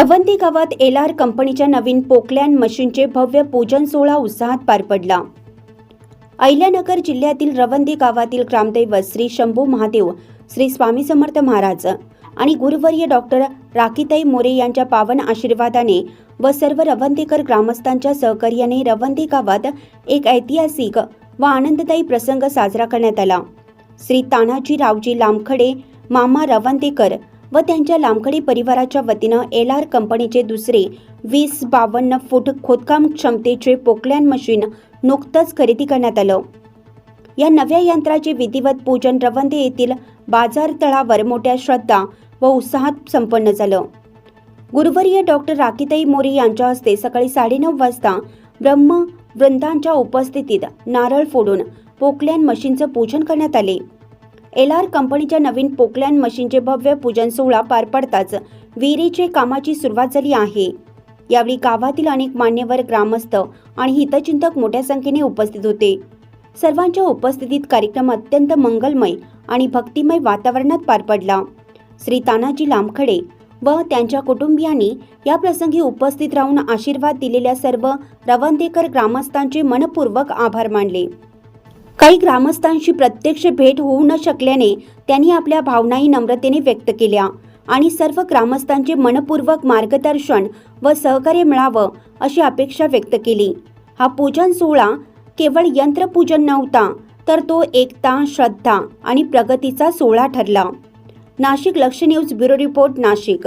भवंती गावात L R कंपनीच्या नवीन पोकलॅन मशीनचे भव्य पूजन सोहळा उत्साहात पार पडला. अहिल्यानगर जिल्ह्यातील रवंदी गावातील ग्रामदैवत श्री शंभू महादेव श्री स्वामी समर्थ महाराज आणि गुरुवर्य डॉक्टर राखीताई मोरे यांच्या पावन आशीर्वादाने व सर्व रवंदीकर ग्रामस्थांच्या सहकार्याने रवंदी गावात एक ऐतिहासिक व आनंददायी प्रसंग साजरा करण्यात आला. श्री तानाजी रावजी लामखडे मामा रवंदेकर व त्यांच्या लांबखडी परिवाराच्या वतीनं एल आर कंपनीचे दुसरे वीस बावन्न फूट खोदकाम क्षमतेचे पोकलॅन मशीन नुकतंच खरेदी करण्यात आलं. या नव्या यंत्राचे विधिवत पूजन रवंदे येथील बाजार तळावर मोठ्या श्रद्धा व उत्साहात संपन्न झालं. गुरुवर्य डॉक्टर राखीताई मोरे यांच्या हस्ते सकाळी साडेनऊ वाजता ब्रह्म वृंदांच्या उपस्थितीत नारळ फोडून पोकलॅन मशीनचं पूजन करण्यात आले. एल आर कंपनीच्या नवीन पोकलॅन मशीनचे भव्य पूजन सोहळा पार पडताच विहिरीचे कामाची सुरुवात झाली आहे. यावेळी गावातील अनेक मान्यवर ग्रामस्थ आणि हितचिंतक मोठ्या संख्येने उपस्थित होते. सर्वांच्या उपस्थितीत कार्यक्रम अत्यंत मंगलमय आणि भक्तिमय वातावरणात पार पडला. श्री तानाजी लांबखडे व त्यांच्या कुटुंबियांनी या प्रसंगी उपस्थित राहून आशीर्वाद दिलेल्या सर्व रवंदेकर ग्रामस्थांचे मनपूर्वक आभार मानले. काही ग्रामस्थांशी प्रत्यक्ष भेट होऊ न शकल्याने त्यांनी आपल्या भावनाही नम्रतेने व्यक्त केल्या. आणि सर्व ग्रामस्थांचे मनपूर्वक मार्गदर्शन व सहकार्य मिळावं अशी अपेक्षा व्यक्त केली. हा पूजन सोहळा केवळ यंत्रपूजन नव्हता तर तो एकता श्रद्धा आणि प्रगतीचा सोहळा ठरला. नाशिक लक्ष न्यूज ब्युरो रिपोर्ट नाशिक.